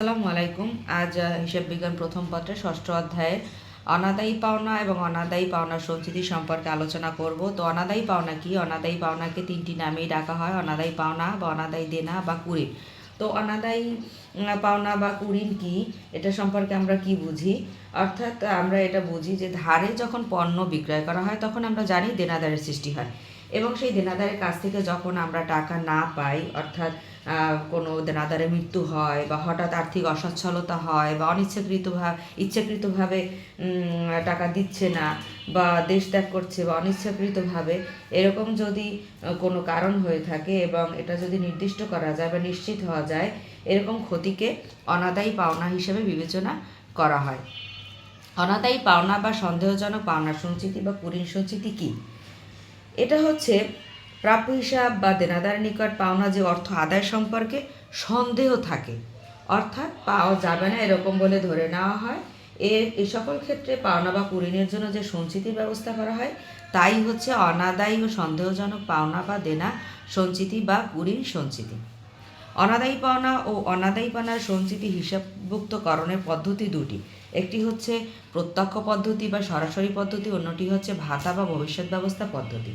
আসসালামু আলাইকুম। আজ হিসেব বিজ্ঞান প্রথম পত্রে ষষ্ঠ অধ্যায়ে অনাদায়ী পাওনা এবং অনাদায়ী পাওনা সঞ্চিতি সম্পর্কে আলোচনা করব। তো অনাদায়ী পাওনা কি? অনাদায়ী পাওনাকে তিনটি নামেই ডাকা হয়। অনাদায়ী পাওনা বা অনাদায়ী দেনা বা কুড়িন তো অনাদায়ী পাওনা বা কুড়িন কি? এটা সম্পর্কে আমরা কি বুঝি? অর্থাৎ আমরা এটা বুঝি যে ধারে যখন পণ্য বিক্রয় করা হয়, তখন আমরা জানি দেনাদারের সৃষ্টি হয়। এবং সেই দেনাদারের কাছ থেকে যখন আমরা টাকা না পাই, অর্থাৎ কোনো দেনাদারের মৃত্যু হয় বা হঠাৎ আর্থিক অসচ্ছলতা হয় বা অনিচ্ছাকৃতভাবে ইচ্ছাকৃতভাবে টাকা দিচ্ছে না বা দেশ ত্যাগ করছে বা অনিচ্ছাকৃতভাবে, এরকম যদি কোনো কারণ হয়ে থাকে এবং এটা যদি নির্দিষ্ট করা যায় বা নিশ্চিত হওয়া যায়, এরকম ক্ষতিকে অনাদায়ী পাওনা হিসেবে বিবেচনা করা হয়। অনাদায়ী পাওনা বা সন্দেহজনক পাওনা সঞ্চিতি বা কুড়িন সঞ্চিতি কী? এটা হচ্ছে প্রাপ্য হিসাব বা দেনাদারের নিকট পাওনা যে অর্থ আদায় সম্পর্কে সন্দেহ থাকে। অর্থাৎ পাওয়া যাবে না এরকম বলে ধরে নেওয়া হয়। এর এই সকল ক্ষেত্রে পাওনা বা কুড়িনের জন্য যে সঞ্চিতির ব্যবস্থা করা হয়, তাই হচ্ছে অনাদায়ী ও সন্দেহজনক পাওনা বা দেনা, সঞ্চিতি বা কুড়িন সঞ্চিতি। অনাদায়ী পাওনা ও অনাদায়ী পাওনার সঞ্চিতি হিসাবভুক্তকরণের পদ্ধতি দুটি। একটি হচ্ছে প্রত্যক্ষ পদ্ধতি বা সরাসরি পদ্ধতি, অন্যটি হচ্ছে ভাতা বা ভবিষ্যৎ ব্যবস্থা পদ্ধতি।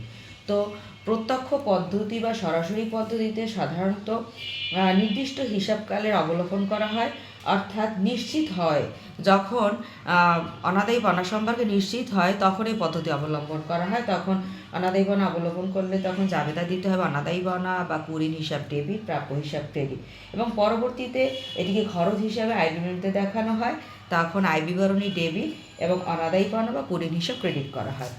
তো প্রত্যক্ষ পদ্ধতি বা সরাসরি পদ্ধতিতে সাধারণত নির্দিষ্ট হিসাবকালের অবলোকন করা হয়, অর্থাৎ নিশ্চিত হয় যখন অনাদায়ী পাওনা সম্পর্কে নিশ্চিত হয় তখন এই পদ্ধতি অবলম্বন করা হয়। তখন অনাদায়ী পাওনা অবলম্বন করলে তখন জাবেদা দিতে হবে অনাদায়ী পাওনা বা কুড়িন হিসাব ডেবিট, প্রাপ্য হিসাব ক্রেডিট এবং পরবর্তীতে এটিকে খরচ হিসাবে আয় বিবরণীতে দেখানো হয়। তখন আয় বিবরণী ডেবিট এবং অনাদায়ী পাওনা বা কুড়িন হিসাব ক্রেডিট করা হয়।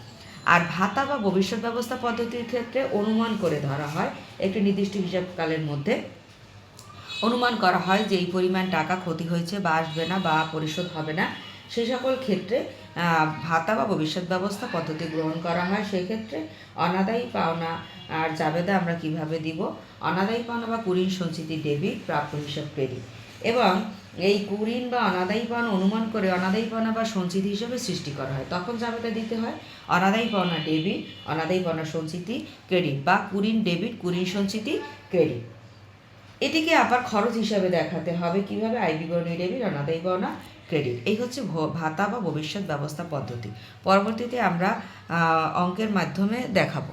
আর ভাতা বা ভবিষ্যৎ ব্যবস্থা পদ্ধতির ক্ষেত্রে অনুমান করে ধরা হয়। একটি নির্দিষ্ট হিসাবকালের মধ্যে অনুমান করা হয় যে এই পরিমাণ টাকা ক্ষতি হয়েছে বা আসবে না বা পরিশোধ হবে না। সে সকল ক্ষেত্রে ভাতা বা ভবিষ্যৎ ব্যবস্থা পদ্ধতি গ্রহণ করা হয়। সেক্ষেত্রে অনাদায়ী পাওনা আর জাবেদা আমরা কীভাবে দিব? অনাদায়ী পাওনা বা কুড়িন সঞ্চিতি ডেবিট, প্রাপ্য হিসাব ক্রেডিট। এবং এই কুরিন বা অনাদায়ী অনুমান করে অনাদায়ী বা সঞ্চিতি হিসেবে সৃষ্টি করা হয়। তখন জাবেদা দিতে হয় অনাদায়ী পাওনা ডেবিট অনাদায়ী পাওনা সঞ্চিতি, ক্রেডিট বা কুরিন ডেবিট, কুরিন সঞ্চিতি, ক্রেডিট। এটিকে আবার খরচ হিসাবে দেখাতে হবে কীভাবে আয় বিবরণী ডেবিট অনাদায়ী পাওনা ক্রেডিট। এই হচ্ছে ভাতা বা ভবিষ্যৎ ব্যবস্থা পদ্ধতি। পরবর্তীতে আমরা অঙ্কের মাধ্যমে দেখাবো।